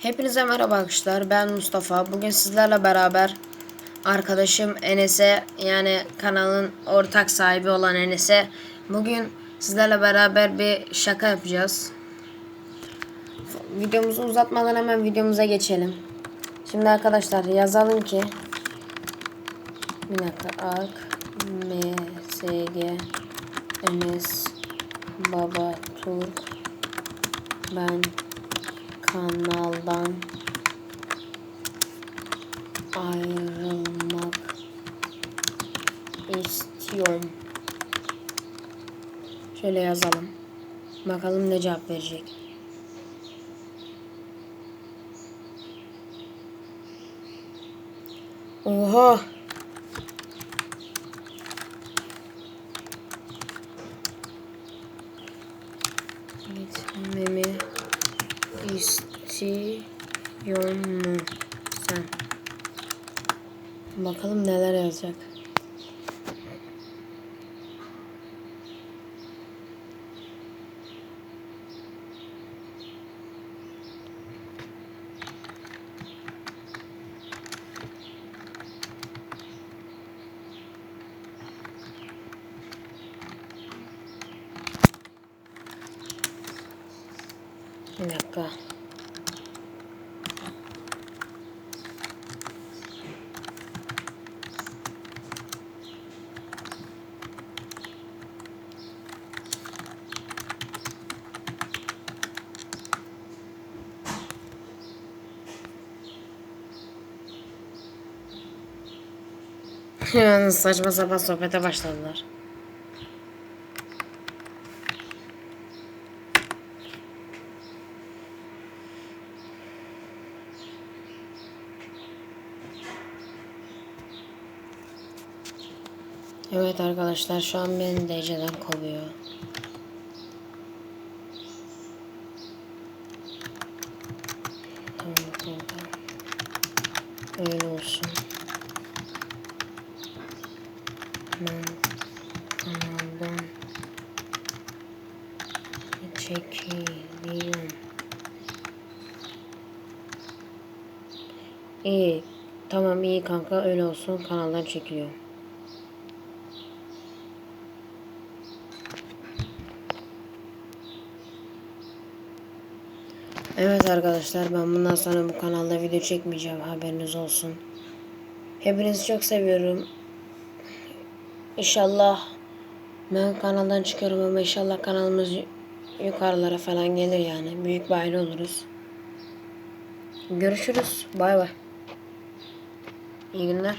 Hepinize merhaba arkadaşlar. Ben Mustafa. Bugün sizlerle beraber arkadaşım Enes'e yani kanalın ortak sahibi olan Enes'e bugün sizlerle beraber bir şaka yapacağız. Videomuzu uzatmadan hemen videomuza geçelim. Şimdi arkadaşlar yazalım ki bir dakika Ak MSG Enes Baba Turk ben kanaldan ayrılmak istiyorum. Şöyle yazalım. Bakalım ne cevap verecek. Oha! Gitmemi istiyor mu sen? Bakalım neler yazacak. Bir dakika. Saçma sapan sohbete başladılar. Evet arkadaşlar şu an beni DC'den kovuyor. Tamam. Öyle olsun. Ben kanaldan çekiliyorum. İyi. Tamam iyi kanka öyle olsun kanaldan çekiliyorum. Evet arkadaşlar ben bundan sonra bu kanalda video çekmeyeceğim haberiniz olsun. Hepinizi çok seviyorum. İnşallah ben kanaldan çıkıyorum ama inşallah kanalımız yu- yukarılara falan gelir yani. Büyük bir oluruz. Görüşürüz. Bay bay. İyi günler.